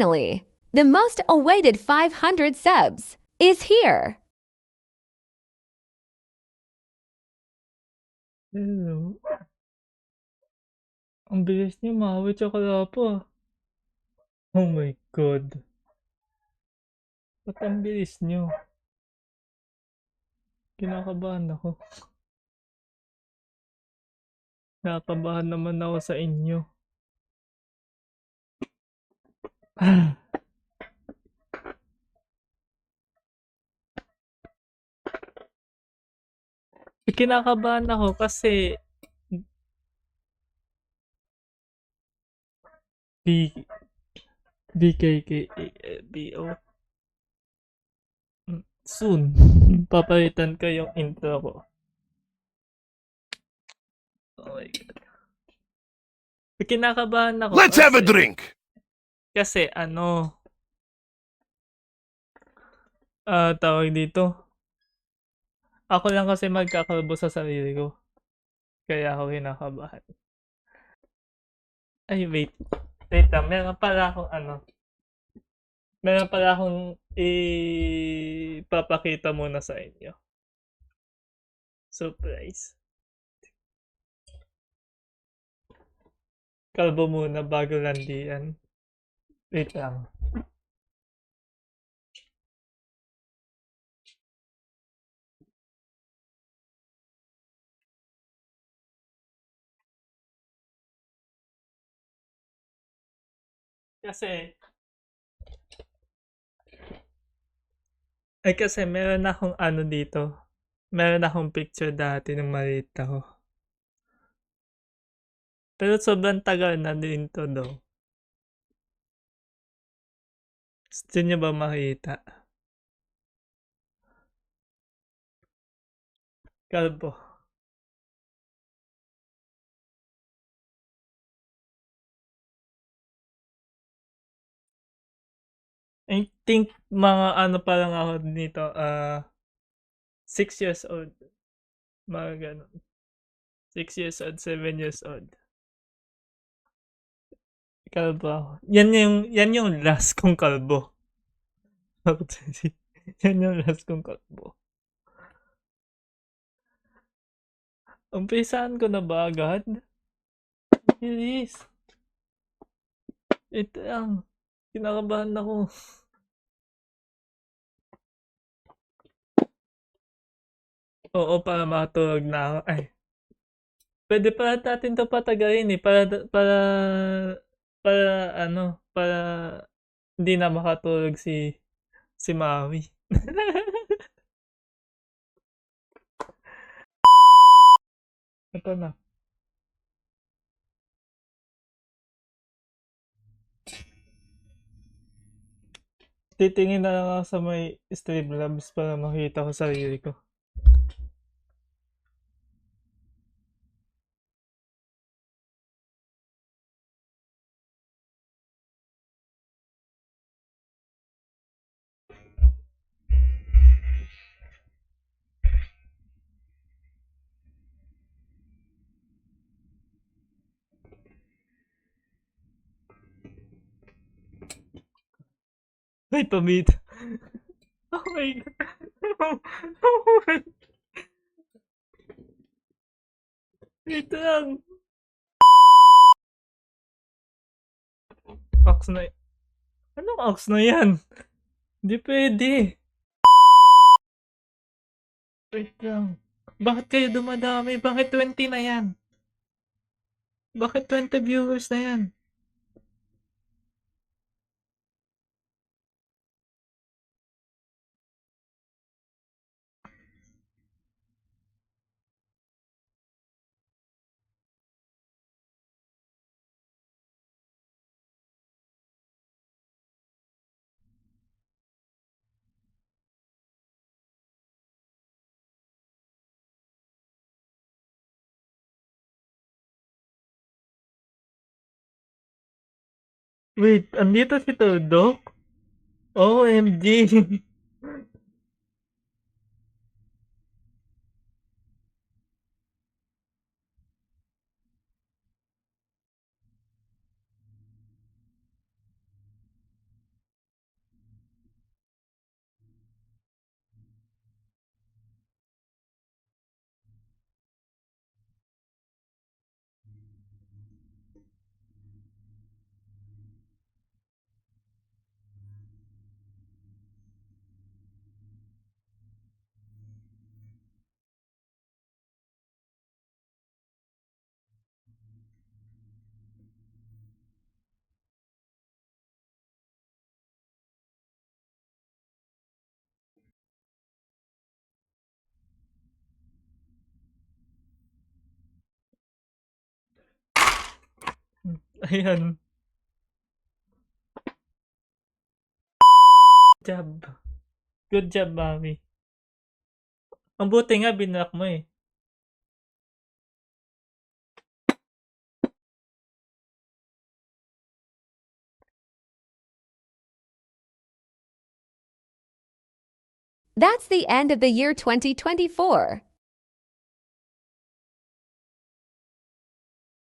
Finally, the most awaited 500 subs is here. Hello. Ang bilis niyo, Maui tsaka Lapo ah. Oh my God. Ba't ang bilis niyo? Kinakabahan ako. Nakabahan naman ako sa inyo. Kinakabahan ako kasi B BKK BO Mm, soon papalitan ko yung intro ko. Oh my god. Kinakabahan ako Let's have a drink. Kasi ano ah tawag dito. Ako lang kasi magkakalbo sa sarili ko. Kaya ako kinakabahan. Ay, wait. Wait lang. Meron pala akong ano. Meron pala akong ipapakita muna sa inyo. Surprise. Kalbo muna bago landian. Wait lang. Kasi ay kasi meron akong ano dito. Meron akong picture dati nung maliit ako. Pero sobrang tagal na din to daw. Gusto niyo ba makita? Kalbo. I think mga ano pa lang ako nito, ah 6 years old. Mga ganun. 6 years old, 7 years old. Kalbo. Yan yung, yan yung last kong kalbo. Yan yung last kong kalbo. Umpisaan ko na ba agad? Bilis. Ito lang. Kinakabahan ako. Oo, para makatulog na ako. Ay. Pwede pala natin to patagalin eh. Para, para, para, ano, para hindi na makatulog si, si Maui. Ito na. Titingin na lang ako sa may Streamlabs para makita ko sarili ko. Ay, pamit. Oh my God. Oh my Wait lang. Ox na Anong ox na yan? Hindi pwede. Wait lang. Bakit kayo dumadami? Bakit 20 na yan? Bakit 20 viewers na yan? Wait, andito si Tudok? OMG. Ayan. Job. Good job, mami. Ang buti nga mo eh. That's the end of the year 2024.